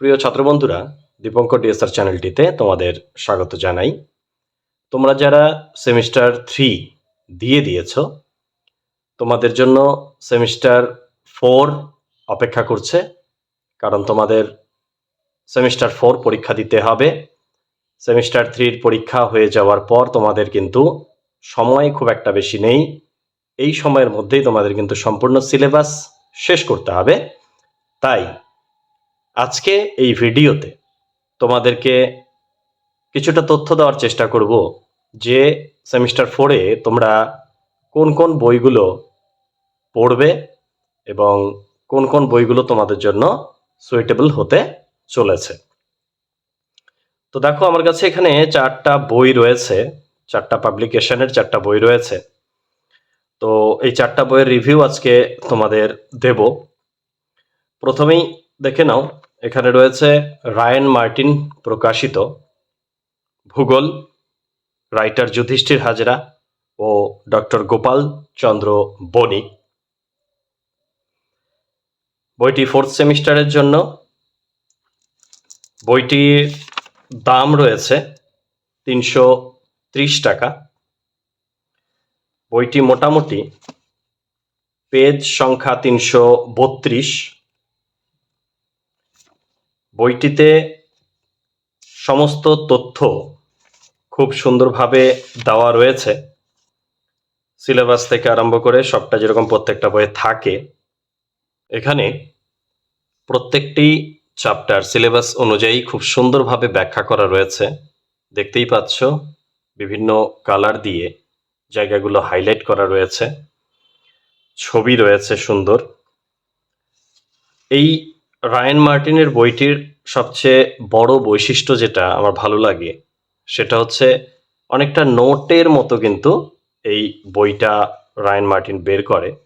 প্রিয় ছাত্রবন্ধুরা, দীপঙ্কর ডিএসআর চ্যানেলটিতে তোমাদের স্বাগত জানাই। তোমরা যারা সেমিস্টার থ্রি দিয়ে দিয়েছ, তোমাদের জন্য সেমিস্টার ফোর অপেক্ষা করছে, কারণ তোমাদের সেমিস্টার ফোর পরীক্ষা দিতে হবে। সেমিস্টার থ্রির পরীক্ষা হয়ে যাওয়ার পর তোমাদের কিন্তু সময় খুব একটা বেশি নেই। এই সময়ের মধ্যেই তোমাদের কিন্তু সম্পূর্ণ সিলেবাস শেষ করতে হবে। তাই আজকে এই ভিডিওতে তোমাদেরকে কিছুটা তথ্য দেওয়ার চেষ্টা করব যে সেমিস্টার ফোরে তোমরা কোন কোন বইগুলো পড়বে এবং কোন কোন বইগুলো তোমাদের জন্য সুইটেবল হতে চলেছে। তো দেখো, আমার কাছে এখানে চারটা বই রয়েছে, চারটা পাবলিকেশনের চারটা বই রয়েছে। তো এই চারটা বইয়ের রিভিউ আজকে তোমাদের দেব। প্রথমেই দেখে নাও এখানে রয়েছে রায়ান মার্টিন প্রকাশিত, ভূগোল, রাইটার যুধিষ্ঠির হাজরা ও ডক্টর গোপাল চন্দ্র বণিক। বইটি ফোর্থ সেমিস্টারের জন্য। বইটির দাম রয়েছে তিনশো ত্রিশ টাকা। বইটি মোটামুটি পেজ সংখ্যা তিনশো বত্রিশ। বইটিতে সমস্ত তথ্য খুব সুন্দরভাবে দেওয়া রয়েছে। সিলেবাস থেকে আরম্ভ করে সবটা যেরকম প্রত্যেকটা বইয়ে থাকে, এখানে প্রত্যেকটি চ্যাপ্টার সিলেবাস অনুযায়ী খুব সুন্দরভাবে ব্যাখ্যা করা রয়েছে। দেখতেই পাচ্ছ, বিভিন্ন কালার দিয়ে জায়গাগুলো হাইলাইট করা রয়েছে। ছবি রয়েছে সুন্দর। এই রায়ান মার্টিনের বইটির সবচেয়ে বড় বৈশিষ্ট্য যেটা আমার ভালো লাগে, সেটা হচ্ছে অনেকটা নোটের মতো কিন্তু এই বইটা রায়ন মার্টিন বের করে।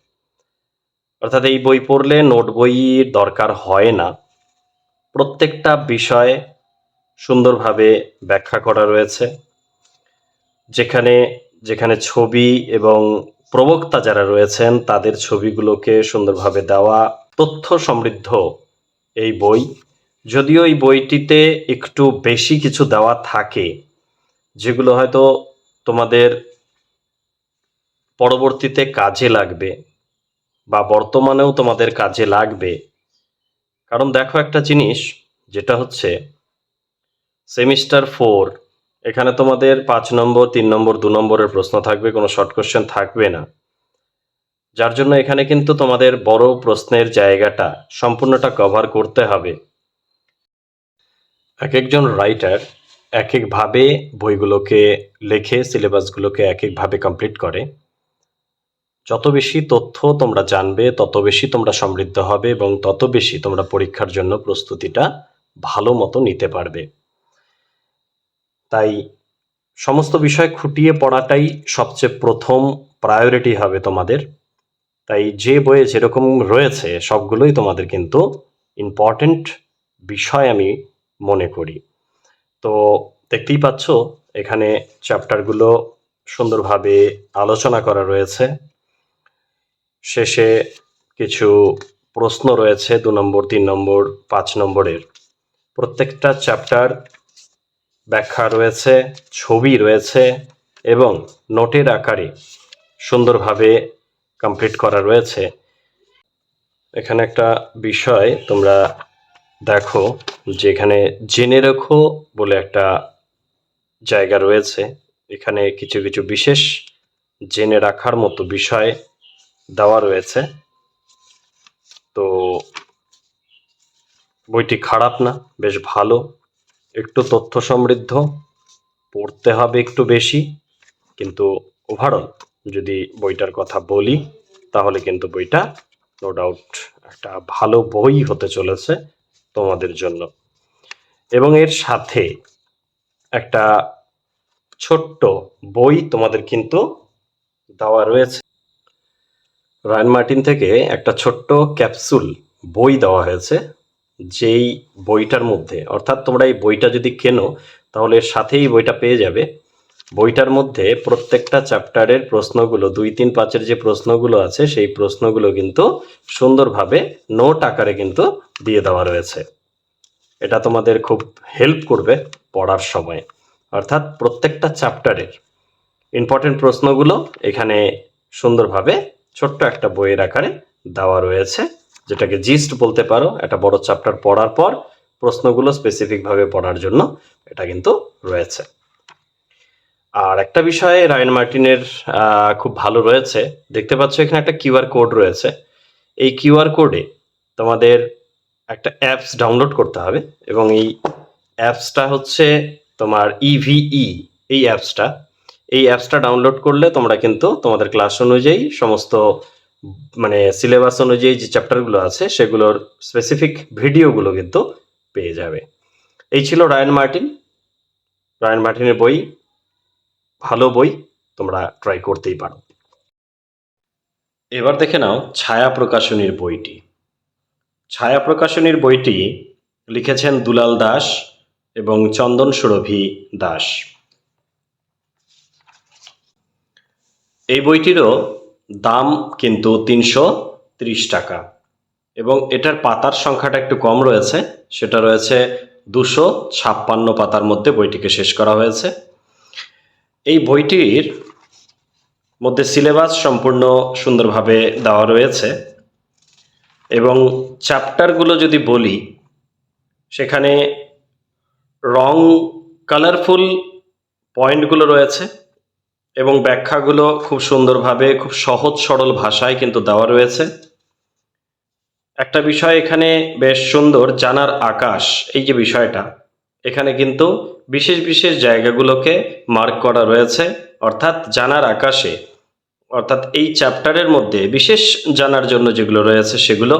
অর্থাৎ এই বই পড়লে নোট বইয়ের দরকার হয় না। প্রত্যেকটা বিষয় সুন্দরভাবে ব্যাখ্যা করা রয়েছে। যেখানে যেখানে ছবি এবং প্রবক্তা যারা রয়েছেন, তাদের ছবিগুলোকে সুন্দরভাবে দেওয়া, তথ্য সমৃদ্ধ এই বই। যদিও এই বইটিতে একটু বেশি কিছু দেওয়া থাকে, যেগুলো হয়তো তোমাদের পরবর্তীতে কাজে লাগবে বা বর্তমানেও তোমাদের কাজে লাগবে। কারণ দেখো একটা জিনিস, যেটা হচ্ছে সেমিস্টার ফোর, এখানে তোমাদের পাঁচ নম্বর, তিন নম্বর, দু নম্বরের প্রশ্ন থাকবে, কোনো শর্ট কোশ্চেন থাকবে না। যার জন্য এখানে কিন্তু তোমাদের বড় প্রশ্নের জায়গাটা সম্পূর্ণটা কভার করতে হবে। এক একজন রাইটার এক একভাবে বইগুলোকে লেখে সিলেবাসগুলোকে এক একভাবে কমপ্লিট করে। যত বেশি তথ্য তোমরা জানবে, তত বেশি তোমরা সমৃদ্ধ হবে এবং তত বেশি তোমরা পরীক্ষার জন্য প্রস্তুতিটা ভালো মতো নিতে পারবে। তাই সমস্ত বিষয় খুঁটিয়ে পড়াটাই সবচেয়ে প্রথম প্রায়োরিটি হবে তোমাদের। তাই যে বইয়ে যেরকম রয়েছে, সবগুলোই তোমাদের কিন্তু ইম্পর্ট্যান্ট বিষয় আমি মনে করি। তো দেখতেই পাচ্ছ, এখানে চ্যাপ্টারগুলো সুন্দরভাবে আলোচনা করা রয়েছে। শেষে কিছু প্রশ্ন রয়েছে, দু নম্বর, তিন নম্বর, পাঁচ নম্বরের। প্রত্যেকটা চ্যাপ্টার ব্যাখ্যা রয়েছে, ছবি রয়েছে এবং নোটের আকারে সুন্দরভাবে কমপ্লিট করা রয়েছে। এখানে একটা বিষয় তোমরা দেখো। যে এখানে জেনে রেখো বলে একটা জায়গা রয়েছে। এখানে কিছু কিছু বিশেষ জেনে রাখার মতো বিষয় দেওয়া রয়েছে। তো বইটি খারাপ না, বেশ ভালো। একটু তথ্য সমৃদ্ধ, পড়তে হবে একটু বেশি। কিন্তু ওভারঅল যদি বইটার কথা বলি, তাহলে কিন্তু বইটা নো ডাউট একটা ভালো বই হতে চলেছে। তোমাদের জন্য। এবং এর সাথে একটা ছোট্ট বই তোমাদের কিন্তু দেওয়া রয়েছে। রায়ন মার্টিন থেকে একটা ছোট্ট ক্যাপসুল বই দেওয়া হয়েছে, যেই বইটার মধ্যে, অর্থাৎ তোমরা এই বইটা যদি কেনো, তাহলে সাথেই বইটা পেয়ে যাবে। বইটার মধ্যে প্রত্যেকটা চ্যাপ্টারের প্রশ্নগুলো, দুই তিন পাঁচের যে প্রশ্নগুলো আছে, সেই প্রশ্নগুলো কিন্তু সুন্দরভাবে নোট আকারে কিন্তু দিয়ে দেওয়া রয়েছে। এটা তোমাদের খুব হেল্প করবে পড়ার সময়। অর্থাৎ প্রত্যেকটা চ্যাপ্টারের ইম্পর্টেন্ট প্রশ্নগুলো এখানে সুন্দরভাবে ছোট্ট একটা বইয়ের আকারে দেওয়া রয়েছে। যেটাকে জিস্ট বলতে পারো, একটা বড় চ্যাপ্টার পড়ার পর প্রশ্নগুলো স্পেসিফিকভাবে পড়ার জন্য এটা কিন্তু রয়েছে। আর একটা বিষয়ে, রায়ন মার্টিনের খুব ভালো রয়েছে। দেখতে পাচ্ছ এখানে একটা কিউআর কোড রয়েছে। এই কিউআর কোডে তোমাদের একটা অ্যাপস ডাউনলোড করতে হবে এবং এই অ্যাপসটা হচ্ছে তোমার ইভিই এই অ্যাপসটা। এই অ্যাপসটা ডাউনলোড করলে তোমরা কিন্তু তোমাদের ক্লাস অনুযায়ী সমস্ত মানে সিলেবাস অনুযায়ী যে চ্যাপ্টারগুলো আছে সেগুলোর স্পেসিফিক ভিডিওগুলো কিন্তু পেয়ে যাবে। এই ছিল রায়ন মার্টিন। রায়ন মার্টিনের বই ভালো বই তোমরা ট্রাই করতেই পারো। এবার দেখে নাও ছায়া প্রকাশনীর বইটি। ছায়া প্রকাশনীর বইটি লিখেছেন দুলাল দাস এবং চন্দন সুরভি দাস। এই বইটিরও দাম কিন্তু তিনশো ত্রিশ টাকা এবং এটার পাতার সংখ্যাটা একটু কম রয়েছে, সেটা রয়েছে দুশো ছাপ্পান্ন পাতার মধ্যে বইটিকে শেষ করা হয়েছে। এই বইটির মধ্যে সিলেবাস সম্পূর্ণ সুন্দরভাবে দেওয়া রয়েছে এবং চ্যাপ্টারগুলো যদি বলি, সেখানে রং, কালারফুল পয়েন্টগুলো রয়েছে এবং ব্যাখ্যাগুলো খুব সুন্দরভাবে, খুব সহজ সরল ভাষায় কিন্তু দেওয়া রয়েছে। একটা বিষয় এখানে বেশ সুন্দর, জানার আকাশ, এই যে বিষয়টা এখানে কিন্তু বিশেষ বিশেষ জায়গাগুলোকে মার্ক করা রয়েছে, অর্থাৎ জানার আকাশে। অর্থাৎ এই চ্যাপ্টারের মধ্যে বিশেষ জানার জন্য যেগুলো রয়েছে সেগুলো।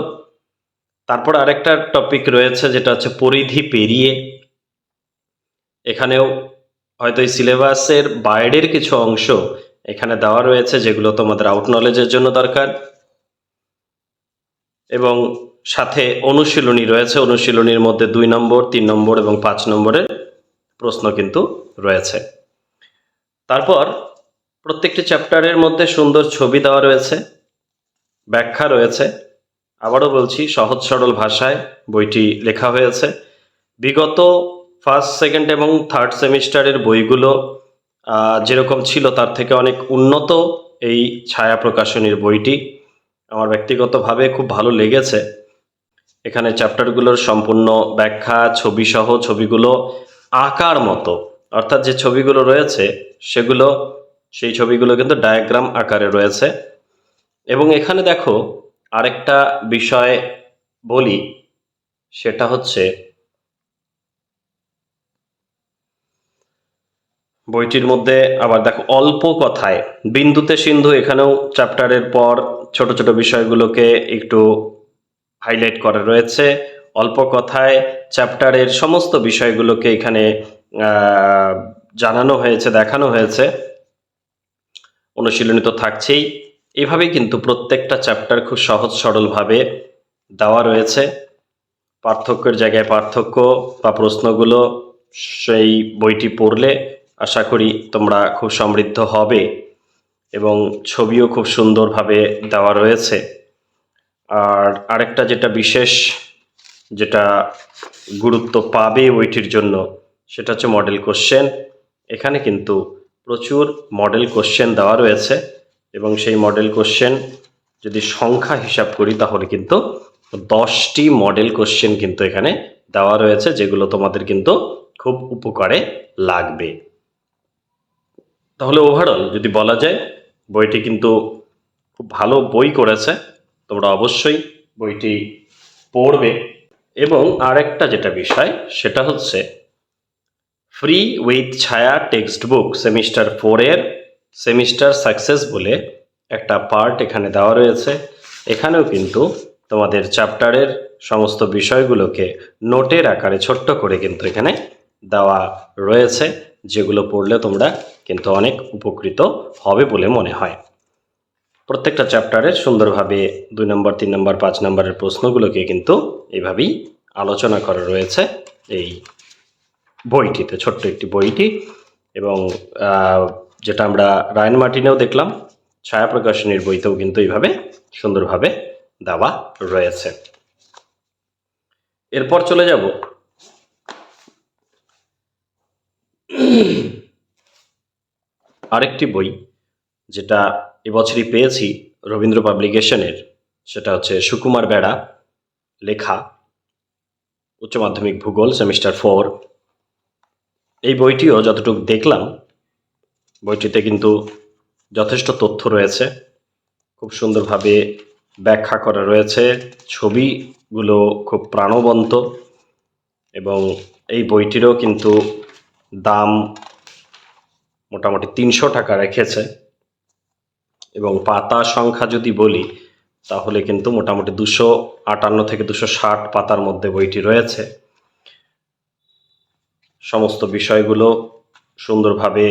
তারপর আরেকটা টপিক রয়েছে যেটা হচ্ছে পরিধি পেরিয়ে। এখানেও হয়তো এই সিলেবাসের বাইরের কিছু অংশ এখানে দেওয়া রয়েছে যেগুলো তোমাদের আউট নলেজের জন্য দরকার। এবং সাথে অনুশীলনী রয়েছে। অনুশীলনীর মধ্যে দুই নম্বর, তিন নম্বর এবং পাঁচ নম্বরের প্রশ্ন কিন্তু রয়েছে। তারপর প্রত্যেকটি চ্যাপ্টারের মধ্যে সুন্দর ছবি দেওয়া রয়েছে, ব্যাখ্যা রয়েছে। আবারও বলছি, সহজ সরল ভাষায় বইটি লেখা হয়েছে। বিগত ফার্স্ট, সেকেন্ড এবং থার্ড সেমিস্টারের বইগুলো যেরকম ছিল তার থেকে অনেক উন্নত এই ছায়া প্রকাশনীর বইটি। আমার ব্যক্তিগতভাবে খুব ভালো লেগেছে। এখানে চ্যাপ্টারগুলোর সম্পূর্ণ ব্যাখ্যা ছবি সহ ছবিগুলো আঁকার মতো। অর্থাৎ যে ছবিগুলো রয়েছে, সেগুলো, সেই ছবিগুলো কিন্তু ডায়াগ্রাম আকারে রয়েছে। এবং এখানে দেখো, আরেকটা বিষয় বলি, সেটা হচ্ছে, বইটির মধ্যে আবার দেখো, অল্প কথায়, বিন্দুতে সিন্ধু এখানেও চ্যাপ্টারের পর ছোট ছোট বিষয়গুলোকে একটু হাইলাইট করা রয়েছে। অল্প কথায় চ্যাপ্টারের সমস্ত বিষয়গুলোকে এখানে জানানো হয়েছে, দেখানো হয়েছে। অনুশীলনী তো থাকছেই। এভাবেই কিন্তু প্রত্যেকটা চ্যাপ্টার খুব সহজ সরলভাবে দেওয়া রয়েছে। পার্থক্যের জায়গায় পার্থক্য বা প্রশ্নগুলো সেই বইটি পড়লে আশা করি তোমরা খুব সমৃদ্ধ হবে এবং ছবিও খুব সুন্দরভাবে দেওয়া রয়েছে। আর আরেকটা যেটা বিশেষ, যেটা গুরুত্ব পাবে ওইটির জন্য, সেটা হচ্ছে মডেল কোশ্চেন এখানে কিন্তু প্রচুর মডেল কোশ্চেন দেওয়া রয়েছে এবং সেই মডেল কোশ্চেন যদি সংখ্যা হিসাব করি, তাহলে কিন্তু দশটি মডেল কোশ্চেন কিন্তু এখানে দেওয়া রয়েছে, যেগুলো তোমাদের কিন্তু খুব উপকারে লাগবে। তাহলে ওভারঅল যদি বলা যায়, বইটি কিন্তু খুব ভালো বই করেছে। তোমরা অবশ্যই বইটি পড়বে। এবং আরেকটা যেটা বিষয়, সেটা হচ্ছে free with Chhaya text book semester ফোরের সেমিস্টার সাকসেস বলে একটা পার্ট এখানে দেওয়া রয়েছে। এখানেও কিন্তু তোমাদের চ্যাপ্টারের সমস্ত বিষয়গুলোকে নোটের আকারে ছোট্ট করে কিন্তু এখানে দেওয়া রয়েছে, যেগুলো পড়লে তোমরা কিন্তু অনেক উপকৃত হবে বলে মনে হয়। প্রত্যেকটা চ্যাপ্টারের সুন্দরভাবে দুই নম্বর, তিন নম্বর, পাঁচ নম্বরের প্রশ্নগুলোকে কিন্তু এভাবেই আলোচনা করা রয়েছে এই বইটিতে, ছোট্ট একটি বইটি। এবং যেটা আমরা রায়ন মার্টিনেও দেখলাম, ছায়া প্রকাশনীর বইতেও কিন্তু এইভাবে সুন্দরভাবে দেওয়া রয়েছে। এরপর চলে যাব। আরেকটি বই, যেটা এবছরই পেয়েছি রবীন্দ্র পাবলিকেশনের, সেটা হচ্ছে সুকুমার বেড়া, লেখা, উচ্চ মাধ্যমিক ভূগোল, সেমিস্টার ফোর। এই বইটিও যতটুকু দেখলাম, বইটিতে কিন্তু যথেষ্ট তথ্য রয়েছে, খুব সুন্দরভাবে ব্যাখ্যা করা রয়েছে, ছবিগুলো খুব প্রাণবন্ত এবং এই বইটিরও কিন্তু দাম মোটামুটি তিনশো টাকা রেখেছে। এবং পাতা সংখ্যা যদি বলি, তাহলে কিন্তু মোটামুটি দুশো আটান্ন থেকে দুশো ষাট পাতার মধ্যে বইটি রয়েছে। সমস্ত বিষয়গুলো সুন্দরভাবে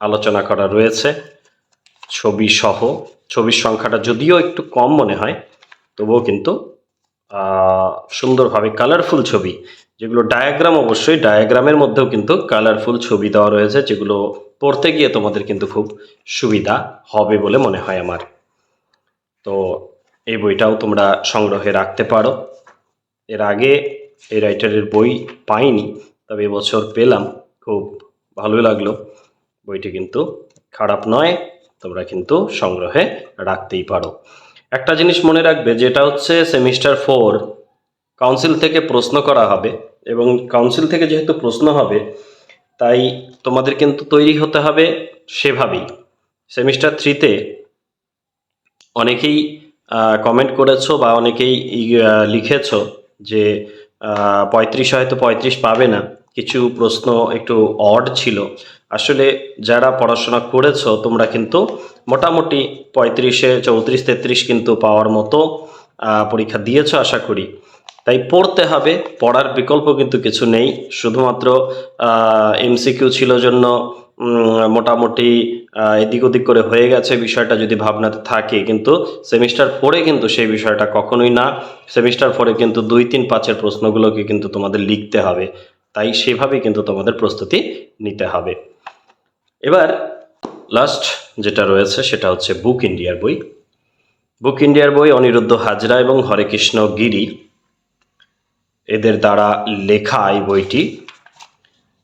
আলোচনা করা রয়েছে। ছবি সহ, ছবির সংখ্যাটা যদিও একটু কম মনে হয়, তবুও কিন্তু সুন্দরভাবে কালারফুল ছবি, যেগুলো ডায়াগ্রাম অবশ্যই ডায়াগ্রামের মধ্যেও কিন্তু কালারফুল ছবি দেওয়া রয়েছে, যেগুলো পড়তে গিয়ে তোমাদের কিন্তু খুব সুবিধা হবে বলে মনে হয় আমার। তো এই বইটাও তোমরা সংগ্রহে রাখতে পারো। এর আগে এই রাইটারের বই পাইনি, তবে এবছর পেলাম। খুব ভালোই লাগল। বইটি কিন্তু খারাপ নয়, তোমরা কিন্তু সংগ্রহে রাখতেই পারো। একটা জিনিস মনে রাখবে, যেটা হচ্ছে সেমিস্টার ফোর, কাউন্সিল থেকে প্রশ্ন করা হবে। এবং কাউন্সিল থেকে যেহেতু প্রশ্ন হবে তাই তোমাদের কিন্তু তৈরি হতে হবে সেভাবেই। সেমিস্টার থ্রিতে অনেকেই কমেন্ট করেছ বা অনেকেই লিখেছো যে পঁয়ত্রিশ হয়তো পঁয়ত্রিশ পাবে না। কিছু প্রশ্ন একটু অড ছিল। আসলে যারা পড়াশোনা করেছ, তোমরা কিন্তু মোটামুটি পঁয়ত্রিশে, চৌত্রিশ, তেত্রিশ কিন্তু পাওয়ার মতো পরীক্ষা দিয়েছ, আশা করি। তাই পড়তে হবে, পড়ার বিকল্প কিন্তু কিছু নেই। শুধুমাত্র এমসিকিউ ছিল জন্য মোটামুটি এদিক ওদিক করে হয়ে গেছে বিষয়টা যদি ভাবনাতে থাকে। কিন্তু সেমিস্টার ফোরে কিন্তু সেই বিষয়টা কখনোই না। সেমিস্টার ফোরে কিন্তু দুই তিন পাঁচের প্রশ্নগুলোকে কিন্তু তোমাদের লিখতে হবে। তাই সেভাবে কিন্তু তোমাদের প্রস্তুতি নিতে হবে। এবার লাস্ট যেটা রয়েছে সেটা হচ্ছে বুক ইন্ডিয়ার বই। বুক ইন্ডিয়ার বই অনিরুদ্ধ হাজরা এবং হরেকৃষ্ণ গিরি। এদের দ্বারা লেখা এই বইটি।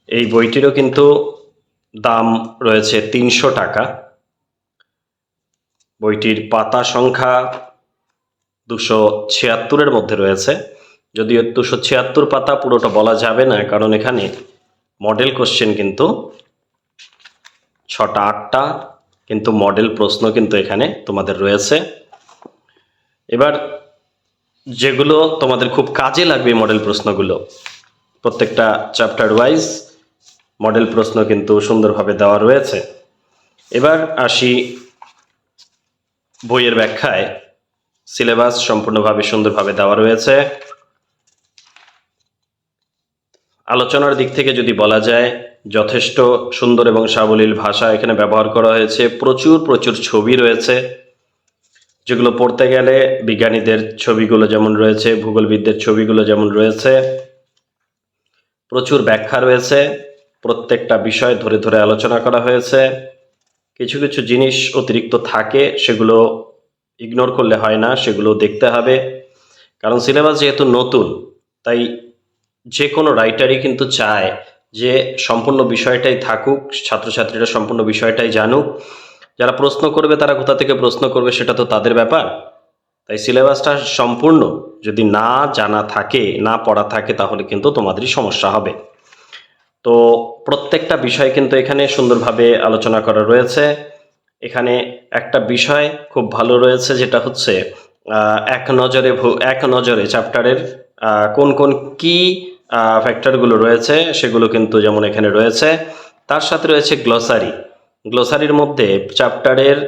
এই বইটিরও কিন্তু দাম রয়েছে তিনশো টাকা। বইটির পাতা সংখ্যা দুশো ছিয়াত্তরের মধ্যে রয়েছে। যদিও দুশো ছিয়াত্তর পাতা পুরোটা বলা যাবে না, কারণ এখানে মডেল কোশ্চেন কিন্তু ছটা, আটটা কিন্তু মডেল প্রশ্ন কিন্তু এখানে তোমাদের রয়েছে। এবার যেগুলো তোমাদের খুব কাজে লাগবে মডেল প্রশ্নগুলো। প্রত্যেকটা চ্যাপ্টার ওয়াইজ মডেল প্রশ্ন কিন্তু সুন্দরভাবে দেওয়া রয়েছে। এবার আসি বইয়ের ব্যাখ্যায়। সিলেবাস সম্পূর্ণভাবে সুন্দরভাবে দেওয়া রয়েছে। আলোচনার দিক থেকে যদি বলা যায়, যথেষ্ট সুন্দর এবং সাবলীল ভাষা এখানে ব্যবহার করা হয়েছে। প্রচুর প্রচুর ছবি রয়েছে। যেগুলো পড়তে গেলে বিজ্ঞানীদের ছবিগুলো যেমন রয়েছে, ভূগোলবিদদের ছবিগুলো যেমন রয়েছে, প্রচুর ব্যাখ্যা রয়েছে, প্রত্যেকটা বিষয় ধরে ধরে আলোচনা করা হয়েছে। কিছু কিছু জিনিস অতিরিক্ত থাকে, সেগুলো ইগনোর করলে হয় না, সেগুলো দেখতে হবে। কারণ সিলেবাস যেহেতু নতুন, তাই যে কোনো রাইটারই কিন্তু চায় যে সম্পূর্ণ বিষয়টাই থাকুক, ছাত্রছাত্রীরা সম্পূর্ণ বিষয়টাই জানুক। যারা প্রশ্ন করবে, তারা কোথা থেকে প্রশ্ন করবে সেটা তো তাদের ব্যাপার। তাই সিলেবাসটা সম্পূর্ণ যদি না জানা থাকে, না পড়া থাকে, তাহলে কিন্তু তোমাদেরই সমস্যা হবে। তো প্রত্যেকটা বিষয় কিন্তু এখানে সুন্দরভাবে আলোচনা করা রয়েছে। এখানে একটা বিষয় খুব ভালো রয়েছে, যেটা হচ্ছে এক নজরে এক নজরে চ্যাপ্টারের কোন কোন কি ফ্যাক্টরগুলো রয়েছে, সেগুলো কিন্তু যেমন এখানে রয়েছে। তার সাথে রয়েছে গ্লসারি গ্লোসারির মধ্যে চ্যাপ্টারের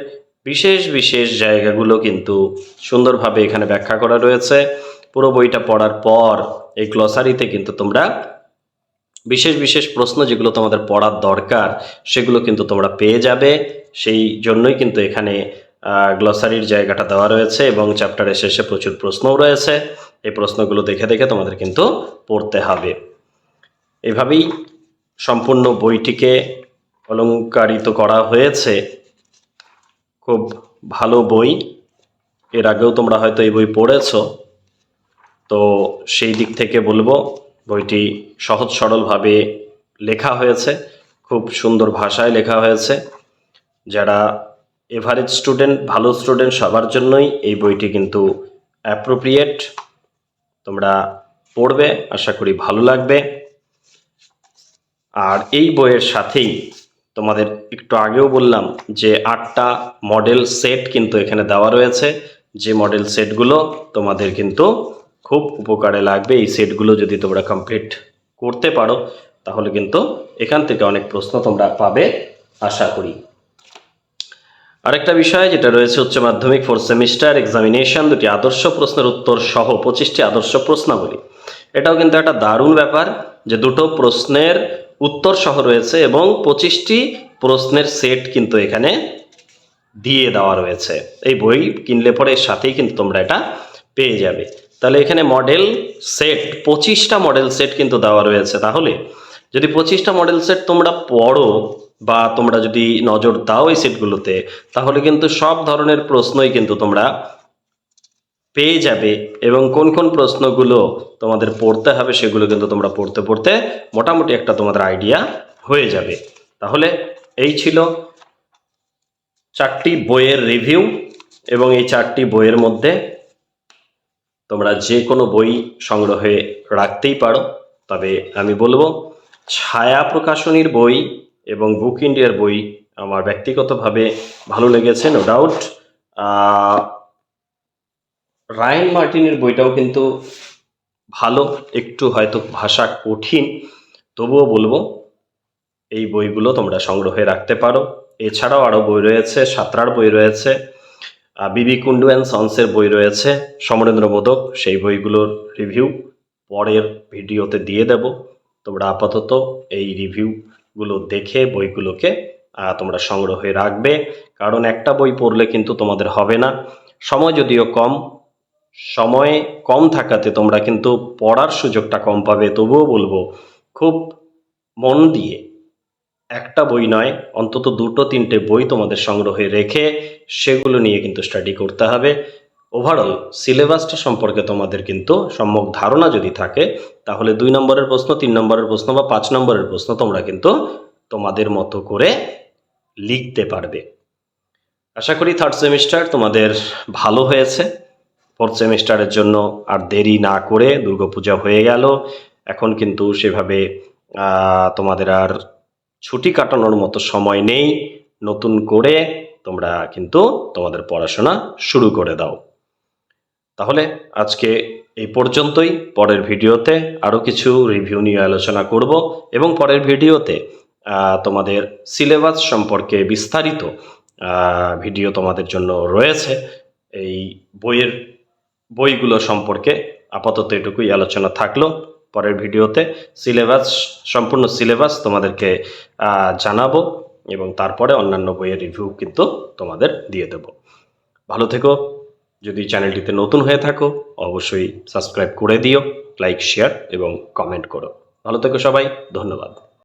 বিশেষ বিশেষ জায়গাগুলো কিন্তু সুন্দরভাবে এখানে ব্যাখ্যা করা রয়েছে। পুরো বইটা পড়ার পর এই গ্লসারিতে কিন্তু তোমরা বিশেষ বিশেষ প্রশ্ন যেগুলো তোমাদের পড়ার দরকার, সেগুলো কিন্তু তোমরা পেয়ে যাবে। সেই জন্যই কিন্তু এখানে গ্লসারির জায়গাটা দেওয়া রয়েছে এবং চ্যাপ্টারের শেষে প্রচুর প্রশ্নও রয়েছে। এই প্রশ্নগুলো দেখে দেখে তোমাদের কিন্তু পড়তে হবে। এভাবেই সম্পূর্ণ বইটিকে অলংকারিত করা হয়েছে। খুব ভালো বই। এর আগেও তোমরা হয়তো এই বই পড়েছো। তো সেই দিক থেকে বলব, বইটি সহজ সরলভাবে লেখা হয়েছে। খুব সুন্দর ভাষায় লেখা হয়েছে। যারা এভারেজ স্টুডেন্ট, ভালো স্টুডেন্ট সবার জন্যই এই বইটি কিন্তু অ্যাপ্রোপ্রিয়েট। তোমরা পড়বে, আশা করি ভালো লাগবে। আর এই বইয়ের সাথেই তোমাদের একটু আগেও বললাম যে আটটা মডেল সেট কিন্তু এখানে দেওয়া রয়েছে। যে মডেল সেটগুলো তোমাদের কিন্তু খুব উপকারে লাগবে। এই সেটগুলো যদি তোমরা কমপ্লিট করতে পারো, তাহলে কিন্তু এখান থেকে অনেক প্রশ্ন তোমরা পাবে, আশা করি। আরেকটা বিষয় যেটা রয়েছে উচ্চ মাধ্যমিক ফোর্থ সেমিস্টার এক্সামিনেশন দুটি আদর্শ প্রশ্নের উত্তর সহ পঁচিশটি আদর্শ প্রশ্নাবলী। এটাও কিন্তু একটা দারুণ ব্যাপার যে দুটো প্রশ্নের উত্তর সহ রয়েছে এবং পঁচিশটি প্রশ্নের সেট কিন্তু এখানে দিয়ে দেওয়া রয়েছে। এই বই কিনলে পরে এর সাথেই কিন্তু তোমরা এটা পেয়ে যাবে। তাহলে এখানে মডেল সেট পঁচিশটা মডেল সেট কিন্তু দেওয়া রয়েছে। তাহলে যদি পঁচিশটা মডেল সেট তোমরা পড়ো বা তোমরা যদি নজর দাও এই সেটগুলোতে তাহলে কিন্তু সব ধরনের প্রশ্নই কিন্তু তোমরা পেয়ে যাবে এবং কোন কোন প্রশ্নগুলো তোমাদের পড়তে হবে সেগুলো কিন্তু তোমরা পড়তে পড়তে মোটামুটি একটা তোমাদের আইডিয়া হয়ে যাবে। তাহলে এই ছিল চারটি বইয়ের রিভিউ এবং এই চারটি বইয়ের মধ্যে তোমরা যে কোনো বই সংগ্রহে রাখতেই পারো। তবে আমি বলব, ছায়া প্রকাশনীর বই এবং বুক ইন্ডিয়ার বই আমার ব্যক্তিগতভাবে ভালো লেগেছে নো ডাউট রায়ন মার্টিনের বইটাও কিন্তু ভালো, একটু হয়তো ভাষা কঠিন, তবুও বলব, এই বইগুলো তোমরা সংগ্রহে রাখতে পারো। এছাড়াও আরও বই রয়েছে, সাঁতরার বই রয়েছে বিবি কুন্ডু অ্যান্ড সন্সের বই রয়েছে, সমরেন্দ্র মোদক, সেই বইগুলোর রিভিউ পরের ভিডিওতে দিয়ে দেব। তোমরা আপাতত এই রিভিউগুলো দেখে বইগুলোকে তোমরা সংগ্রহে রাখবে। কারণ একটা বই পড়লে কিন্তু তোমাদের হবে না। সময় যদিও কম সময় কম থাকাতে তোমরা কিন্তু পড়ার সুযোগটা কম পাবে, তবুও বলব, খুব মন দিয়ে একটা বই নয়, অন্তত দুটো তিনটে বই তোমাদের সংগ্রহে রেখে সেগুলো নিয়ে কিন্তু স্টাডি করতে হবে। ওভারঅল সিলেবাসটা সম্পর্কে তোমাদের কিন্তু সম্যক ধারণা যদি থাকে, তাহলে দুই নম্বরের প্রশ্ন, তিন নম্বরের প্রশ্ন বা পাঁচ নম্বরের প্রশ্ন তোমরা কিন্তু তোমাদের মতো করে লিখতে পারবে। আশা করি থার্ড সেমিস্টার তোমাদের ভালো হয়েছে। ফোর্থ সেমিস্টারের জন্য আর দেরি না করে দুর্গাপূজা হয়ে গেল। এখন কিন্তু সেভাবে তোমাদের আর ছুটি কাটানোর মতো সময় নেই। নতুন করে তোমরা কিন্তু তোমাদের পড়াশোনা শুরু করে দাও। তাহলে আজকে এই পর্যন্তই। পরের ভিডিওতে আরও কিছু রিভিউ নিয়ে আলোচনা করব এবং পরের ভিডিওতে তোমাদের সিলেবাস সম্পর্কে বিস্তারিত ভিডিও তোমাদের জন্য রয়েছে। এই বইয়ের বইগুলো সম্পর্কে আপাতত এটুকুই আলোচনা থাকল। পরের ভিডিওতে সিলেবাস, সম্পূর্ণ সিলেবাস তোমাদেরকে জানাব এবং তারপরে অন্যান্য বইয়ের রিভিউ কিন্তু তোমাদের দিয়ে দেব। ভালো থেকো। যদি চ্যানেলটিতে নতুন হয়ে থাকো, অবশ্যই সাবস্ক্রাইব করে দিও, লাইক, শেয়ার এবং কমেন্ট করো। ভালো থেকো সবাই, ধন্যবাদ।